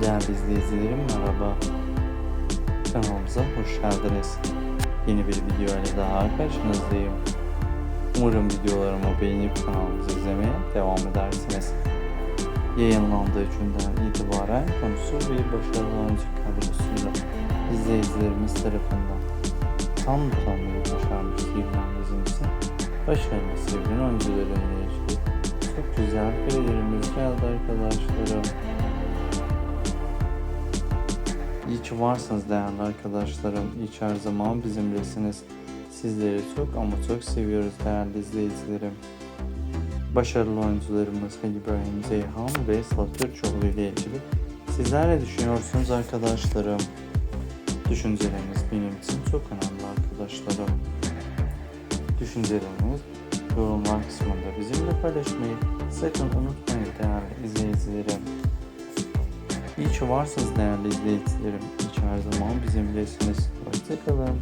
Değerli izleyicilerim merhaba. Kanalımıza hoş geldiniz. Yeni bir video ile daha karşınızdayım. Umarım videolarımı beğenip kanalımızı izlemeye devam edersiniz. Yayınlandığı günden itibaren konusu bir başarılı oyuncu kadrosuyla izleyicilerimiz tarafından tam tanımayı başarmış Sivrilen dizimizin başarılı Sivrilen oyuncularıyla ilgili çok güzel karelerimiz geldi arkadaşlarım. İyi ki varsınız değerli arkadaşlarım. İyi ki her zaman bizimlesiniz. Sizleri çok ama çok seviyoruz değerli izleyicilerim. Başarılı oyuncularımız İbrahim Zeyhan ve Sıla Türkoğlu ile ilgili sizler ne düşünüyorsunuz arkadaşlarım? Düşünceleriniz benim için çok önemli arkadaşlarım. Düşünceleriniz yorumlar kısmında bizimle paylaşmayı sakın unutmayın değerli izleyicilerim. İyi ki varsınız değerli izleyicilerim. Ki her zaman bizimlesiniz. Hoşçakalın.